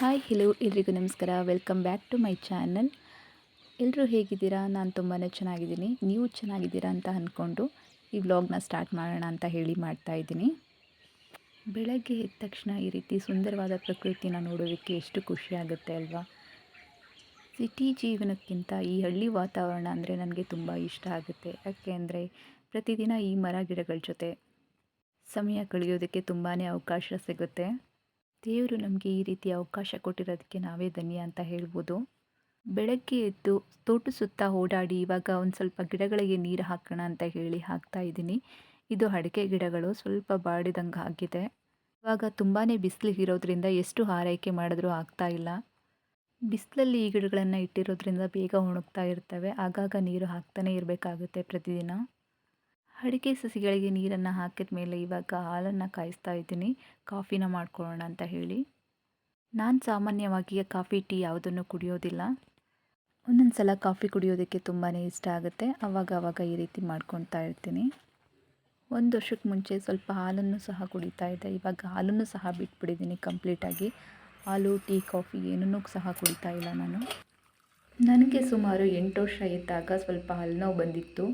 Hi hello ಎಲ್ರಿಗೂ ನಮಸ್ಕಾರ. Welcome back to my channel ಎಲ್ಲರೂ ಹೇಗಿದ್ದೀರಾ? ನಾನು ತುಂಬಾ ಚೆನ್ನಾಗಿದ್ದೀನಿ. ನೀವು ಚೆನ್ನಾಗಿದ್ದೀರಾ ಅಂತ ಅಂದ್ಕೊಂಡು ಈ ವ್ಲಾಗ್ನ ಸ್ಟಾರ್ಟ್ ಮಾಡೋಣ ಅಂತ ಹೇಳಿ ಮಾಡ್ತಾ ಇದ್ದೀನಿ. ಬೆಳಗ್ಗೆ ಎದ್ದ ತಕ್ಷಣ ಈ ರೀತಿ ಸುಂದರವಾದ ಪ್ರಕೃತಿನ ನೋಡೋದಕ್ಕೆ ಎಷ್ಟು ಖುಷಿ ಆಗುತ್ತೆ ಅಲ್ವಾ? ಸಿಟಿ ಜೀವನಕ್ಕಿಂತ ಈ ಹಳ್ಳಿ ವಾತಾವರಣ ಅಂದರೆ ನನಗೆ ತುಂಬ ಇಷ್ಟ ಆಗುತ್ತೆ. ಯಾಕೆ ಅಂದರೆ ಪ್ರತಿದಿನ ಈ ಮರ ಗಿಡಗಳ ಜೊತೆ ಸಮಯ ಕಳೆಯೋದಕ್ಕೆ ತುಂಬಾ ಅವಕಾಶ ಸಿಗುತ್ತೆ. ದೇವರು ನಮಗೆ ಈ ರೀತಿ ಅವಕಾಶ ಕೊಟ್ಟಿರೋದಕ್ಕೆ ನಾವೇ ಧನ್ಯ ಅಂತ ಹೇಳ್ಬೋದು. ಬೆಳಗ್ಗೆ ಎದ್ದು ತೋಟ ಸುತ್ತ ಓಡಾಡಿ ಇವಾಗ ಒಂದು ಸ್ವಲ್ಪ ಗಿಡಗಳಿಗೆ ನೀರು ಹಾಕೋಣ ಅಂತ ಹೇಳಿ ಹಾಕ್ತಾ ಇದ್ದೀನಿ. ಇದು ಅಡಿಕೆ ಗಿಡಗಳು ಸ್ವಲ್ಪ ಬಾಡಿದಂಗೆ ಆಗಿದೆ. ಇವಾಗ ತುಂಬಾ ಬಿಸಿಲು ಇರೋದ್ರಿಂದ ಎಷ್ಟು ಆರೈಕೆ ಮಾಡಿದ್ರೂ ಆಗ್ತಾ ಇಲ್ಲ. ಬಿಸಿಲಲ್ಲಿ ಈ ಗಿಡಗಳನ್ನು ಇಟ್ಟಿರೋದ್ರಿಂದ ಬೇಗ ಒಣಗ್ತಾ ಇರ್ತವೆ. ಆಗಾಗ ನೀರು ಹಾಕ್ತಾನೆ ಇರಬೇಕಾಗುತ್ತೆ ಪ್ರತಿದಿನ. ಅಡಿಕೆ ಸಸಿಗಳಿಗೆ ನೀರನ್ನು ಹಾಕಿದ ಮೇಲೆ ಇವಾಗ ಹಾಲನ್ನು ಕಾಯಿಸ್ತಾ ಇದ್ದೀನಿ. ಕಾಫಿನ ಮಾಡ್ಕೊಳ್ಳೋಣ ಅಂತ ಹೇಳಿ. ನಾನು ಸಾಮಾನ್ಯವಾಗಿ ಕಾಫಿ ಟೀ ಯಾವುದನ್ನು ಕುಡಿಯೋದಿಲ್ಲ. ಒಂದೊಂದು ಸಲ ಕಾಫಿ ಕುಡಿಯೋದಕ್ಕೆ ತುಂಬಾ ಇಷ್ಟ ಆಗುತ್ತೆ. ಆವಾಗ ಆವಾಗ ಈ ರೀತಿ ಮಾಡ್ಕೊತಾ ಇರ್ತೀನಿ. ಒಂದು ವರ್ಷಕ್ಕೆ ಮುಂಚೆ ಸ್ವಲ್ಪ ಹಾಲನ್ನು ಸಹ ಕುಡಿತಾ ಇದ್ದೆ. ಇವಾಗ ಹಾಲನ್ನು ಸಹ ಬಿಟ್ಬಿಟ್ಟಿದ್ದೀನಿ ಕಂಪ್ಲೀಟಾಗಿ ಹಾಲು, ಟೀ, ಕಾಫಿ ಏನನ್ನೂ ಸಹ ಕುಡಿತಾ ಇಲ್ಲ ನಾನು. ನನಗೆ ಸುಮಾರು ಎಂಟು ವರ್ಷ ಇದ್ದಾಗ ಸ್ವಲ್ಪ ಹಲ್ಲುನೋವು ಬಂದಿತ್ತು.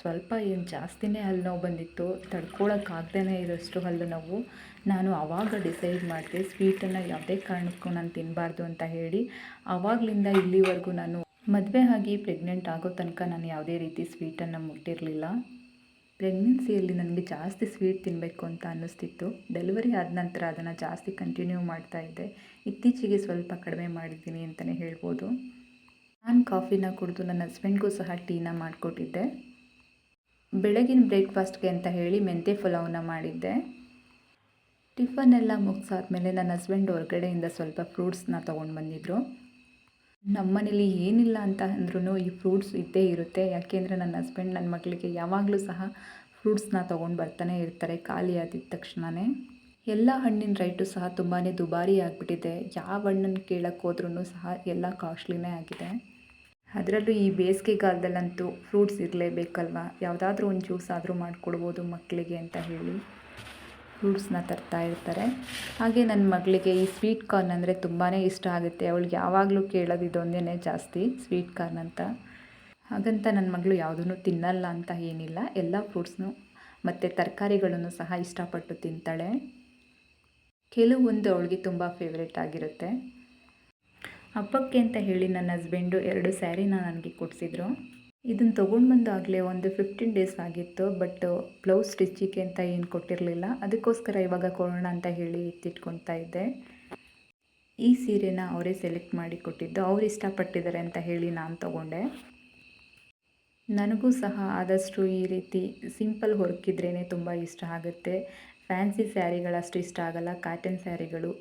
ಸ್ವಲ್ಪ ಏನು ಜಾಸ್ತಿನೇ ಹಲ್ಲುನೋವು ಬಂದಿತ್ತು ತಡ್ಕೊಳಕ್ಕಾಗ್ದೇ ಇರೋಷ್ಟು ಹಲ್ಲು ನೋವು. ನಾನು ಆವಾಗ ಡಿಸೈಡ್ ಮಾಡಿದೆ ಸ್ವೀಟನ್ನು ಯಾವುದೇ ಕಾರಣಕ್ಕೂ ನಾನು ತಿನ್ನಬಾರ್ದು ಅಂತ ಹೇಳಿ. ಆವಾಗಲಿಂದ ಇಲ್ಲಿವರೆಗೂ ನಾನು ಮದುವೆ ಆಗಿ ಪ್ರೆಗ್ನೆಂಟ್ ಆಗೋ ತನಕ ನಾನು ಯಾವುದೇ ರೀತಿ ಸ್ವೀಟನ್ನು ಮುಟ್ಟಿರಲಿಲ್ಲ. ಪ್ರೆಗ್ನೆನ್ಸಿಯಲ್ಲಿ ನನಗೆ ಜಾಸ್ತಿ ಸ್ವೀಟ್ ತಿನ್ನಬೇಕು ಅಂತ ಅನ್ನಿಸ್ತಿತ್ತು. ಡೆಲಿವರಿ ಆದ ನಂತರ ಅದನ್ನು ಜಾಸ್ತಿ ಕಂಟಿನ್ಯೂ ಮಾಡ್ತಾ ಇದ್ದೆ. ಇತ್ತೀಚೆಗೆ ಸ್ವಲ್ಪ ಕಡಿಮೆ ಮಾಡಿದ್ದೀನಿ ಅಂತಲೇ ಹೇಳ್ಬೋದು. ನಾನು ಕಾಫಿನ ಕುಡಿದು ನನ್ನ ಹಸ್ಬೆಂಡ್ಗೂ ಸಹ ಟೀನ ಮಾಡಿಕೊಟ್ಟಿದ್ದೆ. ಬೆಳಗಿನ ಬ್ರೇಕ್ಫಾಸ್ಟ್ಗೆ ಅಂತ ಹೇಳಿ ಮೆಂತ್ಯ ಪಲಾವ್ನ ಮಾಡಿದ್ದೆ. ಟಿಫನ್ ಎಲ್ಲ ಮುಗಿಸಾದ್ಮೇಲೆ ನನ್ನ ಹಸ್ಬೆಂಡ್ ಹೊರಗಡೆಯಿಂದ ಸ್ವಲ್ಪ ಫ್ರೂಟ್ಸ್ನ ತೊಗೊಂಡು ಬಂದಿದ್ದರು ನಮ್ಮ ಮನೇಲಿ ಏನಿಲ್ಲ ಅಂತ ಅಂದ್ರೂ ಈ ಫ್ರೂಟ್ಸ್ ಇದ್ದೇ ಇರುತ್ತೆ. ಯಾಕೆಂದರೆ ನನ್ನ ಹಸ್ಬೆಂಡ್ ನನ್ನ ಮಗಳಿಗೆ ಯಾವಾಗಲೂ ಸಹ ಫ್ರೂಟ್ಸ್ನ ತೊಗೊಂಡು ಬರ್ತಾನೆ ಇರ್ತಾರೆ ಖಾಲಿ ಆದಿದ ತಕ್ಷಣವೇ ಎಲ್ಲ ಹಣ್ಣಿನ ರೈಟು ಸಹ ತುಂಬಾ ದುಬಾರಿ ಆಗಿಬಿಟ್ಟಿದೆ. ಯಾವ ಹಣ್ಣನ್ನು ಕೇಳೋಕ್ಕೋದ್ರೂ ಸಹ ಎಲ್ಲ ಕಾಸ್ಟ್ಲಿನೇ ಆಗಿದೆ. ಅದರಲ್ಲೂ ಈ ಬೇಸಿಗೆಗಾಲದಲ್ಲಂತೂ ಫ್ರೂಟ್ಸ್ ಇರಲೇಬೇಕಲ್ವ? ಯಾವುದಾದ್ರೂ ಒಂದು ಜ್ಯೂಸ್ ಆದರೂ ಮಾಡಿಕೊಡ್ಬೋದು ಮಕ್ಕಳಿಗೆ ಅಂತ ಹೇಳಿ. ಫ್ರೂಟ್ಸ್ನ ತರ್ತಾ ಇರ್ತಾರೆ. ಹಾಗೆ ನನ್ನ ಮಗಳಿಗೆ ಈ ಸ್ವೀಟ್ ಕಾರ್ನ್ ಅಂದರೆ ತುಂಬಾ ಇಷ್ಟ ಆಗುತ್ತೆ. ಅವಳಿಗೆ ಯಾವಾಗಲೂ ಕೇಳೋದು ಇದೊಂದೇ ಜಾಸ್ತಿ ಸ್ವೀಟ್ ಕಾರ್ನ್ ಅಂತ. ಹಾಗಂತ ನನ್ನ ಮಗಳು ಯಾವುದೂ ತಿನ್ನಲ್ಲ ಅಂತ ಏನಿಲ್ಲ. ಎಲ್ಲ ಫ್ರೂಟ್ಸ್ನು ಮತ್ತು ತರಕಾರಿಗಳನ್ನು ಸಹ ಇಷ್ಟಪಟ್ಟು ತಿಂತಾಳೆ. ಕೆಲವೊಂದು ಅವಳಿಗೆ ತುಂಬ ಫೇವ್ರೇಟ್ ಆಗಿರುತ್ತೆ. ಹಬ್ಬಕ್ಕೆ ಅಂತ ಹೇಳಿ ನನ್ನ ಹಸ್ಬೆಂಡು ಎರಡು ಸ್ಯಾರಿನ ನನಗೆ ಕೊಡಿಸಿದ್ರು. ಇದನ್ನು ತೊಗೊಂಡು ಬಂದಾಗಲೇ ಒಂದು ಫಿಫ್ಟೀನ್ ಡೇಸ್ ಆಗಿತ್ತು ಬಟ್ ಬ್ಲೌಸ್ ಸ್ಟಿಚ್ಚಿಗೆ ಅಂತ ಏನು ಕೊಟ್ಟಿರಲಿಲ್ಲ. ಅದಕ್ಕೋಸ್ಕರ ಇವಾಗ ಕೊಡೋಣ ಅಂತ ಹೇಳಿ ಎತ್ತಿಟ್ಕೊತಾ ಇದ್ದೆ. ಈ ಸೀರೆನ ಅವರೇ ಸೆಲೆಕ್ಟ್ ಮಾಡಿ ಕೊಟ್ಟಿದ್ದು. ಅವ್ರು ಇಷ್ಟಪಟ್ಟಿದ್ದಾರೆ ಅಂತ ಹೇಳಿ ನಾನು ತಗೊಂಡೆ. ನನಗೂ ಸಹ ಆದಷ್ಟು ಈ ರೀತಿ ಸಿಂಪಲ್ ಹೊರಕಿದ್ರೇ ತುಂಬ ಇಷ್ಟ ಆಗುತ್ತೆ. ಫ್ಯಾನ್ಸಿ ಸ್ಯಾರಿಗಳಷ್ಟು ಇಷ್ಟ ಆಗಲ್ಲ ಕಾಟನ್ ಸ್ಯಾರಿಗಳು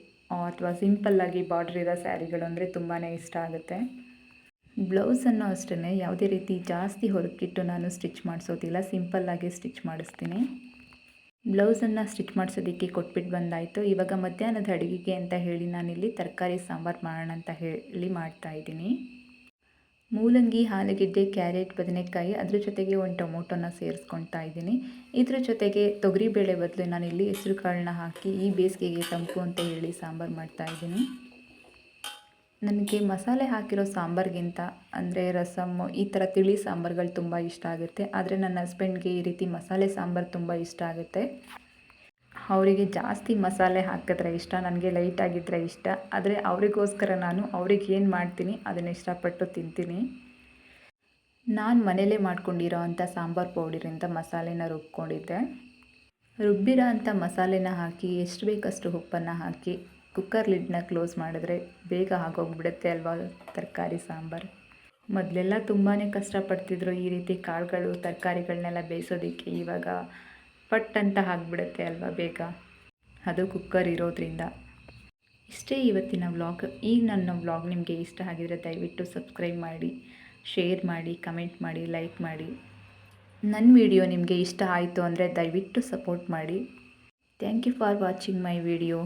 ಅಥವಾ ಸಿಂಪಲ್ಲಾಗಿ ಬಾರ್ಡ್ರ್ ಇರೋ ಸ್ಯಾರಿಗಳು ಅಂದರೆ ತುಂಬಾ ಇಷ್ಟ ಆಗುತ್ತೆ. ಬ್ಲೌಸನ್ನು ಅಷ್ಟೇ ಯಾವುದೇ ರೀತಿ ಜಾಸ್ತಿ ಹೊರಗಿಟ್ಟು ನಾನು ಸ್ಟಿಚ್ ಮಾಡಿಸೋದಿಲ್ಲ ಸಿಂಪಲ್ಲಾಗಿ ಸ್ಟಿಚ್ ಮಾಡಿಸ್ತೀನಿ. ಬ್ಲೌಸನ್ನು ಸ್ಟಿಚ್ ಮಾಡಿಸೋದಕ್ಕೆ ಕೊಟ್ಬಿಟ್ಟು ಬಂದಾಯಿತು. ಇವಾಗ ಮಧ್ಯಾಹ್ನದ ಅಡುಗೆಗೆ ಅಂತ ಹೇಳಿ ನಾನಿಲ್ಲಿ ತರಕಾರಿ ಸಾಂಬಾರು ಮಾಡೋಣ ಅಂತ ಹೇಳಿ ಮಾಡ್ತಾಯಿದ್ದೀನಿ ಮೂಲಂಗಿ ಆಲೂಗೆಡ್ಡೆ ಕ್ಯಾರೆಟ್, ಬದನೆಕಾಯಿ ಅದ್ರ ಜೊತೆಗೆ ಒಂದು ಟೊಮೊಟೊನ ಸೇರಿಸ್ಕೊಳ್ತಾ ಇದ್ದೀನಿ. ಇದ್ರ ಜೊತೆಗೆ ತೊಗರಿಬೇಳೆ ಬದಲು ನಾನಿಲ್ಲಿ ಹೆಸರು ಕಾಳನ್ನ ಹಾಕಿ ಈ ಬೇಸಿಗೆಗೆ ತಂಪು ಅಂತ ಹೇಳಿ ಸಾಂಬಾರು ಮಾಡ್ತಾ ಇದ್ದೀನಿ. ನನಗೆ ಮಸಾಲೆ ಹಾಕಿರೋ ಸಾಂಬಾರಿಗಿಂತ ಅಂದರೆ ರಸಮ್ಮು ಈ ಥರ ತಿಳಿ ಸಾಂಬಾರುಗಳು ತುಂಬ ಇಷ್ಟ ಆಗುತ್ತೆ. ಆದರೆ ನನ್ನ ಹಸ್ಬೆಂಡ್ಗೆ ಈ ರೀತಿ ಮಸಾಲೆ ಸಾಂಬಾರು ತುಂಬ ಇಷ್ಟ ಆಗುತ್ತೆ. ಅವರಿಗೆ ಜಾಸ್ತಿ ಮಸಾಲೆ ಹಾಕಿದ್ರೆ ಇಷ್ಟ, ನನಗೆ ಲೈಟಾಗಿದ್ದರೆ ಇಷ್ಟ. ಆದರೆ ಅವರಿಗೋಸ್ಕರ ನಾನು ಅವ್ರಿಗೆ ಏನು ಮಾಡ್ತೀನಿ, ಅದನ್ನು ಇಷ್ಟಪಟ್ಟು ತಿಂತೀನಿ. ನಾನು ಮನೇಲೇ ಮಾಡ್ಕೊಂಡಿರೋ ಅಂಥ ಸಾಂಬಾರು ಪೌಡರಿಂದ ಮಸಾಲೆನ ರುಬ್ಕೊಂಡಿದ್ದೆ. ರುಬ್ಬಿರೋ ಅಂಥ ಮಸಾಲೆನ ಹಾಕಿ, ಎಷ್ಟು ಬೇಕಷ್ಟು ಉಪ್ಪನ್ನು ಹಾಕಿ ಕುಕ್ಕರ್ ಲಿಡ್ನ ಕ್ಲೋಸ್ ಮಾಡಿದ್ರೆ ಬೇಗ ಆಗೋಗ್ಬಿಡುತ್ತೆ ಅಲ್ವಾ ತರಕಾರಿ ಸಾಂಬಾರು? ಮೊದಲೆಲ್ಲ ತುಂಬಾ ಕಷ್ಟಪಡ್ತಿದ್ರು ಈ ರೀತಿ ಕಾಳುಗಳು ತರಕಾರಿಗಳನ್ನೆಲ್ಲ ಬೇಯಿಸೋದಕ್ಕೆ. ಇವಾಗ ಪಟ್ ಅಂತ ಆಗಿಬಿಡುತ್ತೆ ಅಲ್ವಾ ಬೇಗ? ಅದು ಕುಕ್ಕರ್ ಇರೋದ್ರಿಂದ. ಇಷ್ಟೇ ಇವತ್ತಿನ ವ್ಲಾಗ್ ಈ ನನ್ನ ವ್ಲಾಗ್ ನಿಮಗೆ ಇಷ್ಟ ಆಗಿದರೆ ದಯವಿಟ್ಟು ಸಬ್ಸ್ಕ್ರೈಬ್ ಮಾಡಿ ಶೇರ್ ಮಾಡಿ ಕಮೆಂಟ್ ಮಾಡಿ ಲೈಕ್ ಮಾಡಿ. ನನ್ನ ವಿಡಿಯೋ ನಿಮಗೆ ಇಷ್ಟ ಆಯಿತು ಅಂದರೆ ದಯವಿಟ್ಟು ಸಪೋರ್ಟ್ ಮಾಡಿ. Thank you for watching my video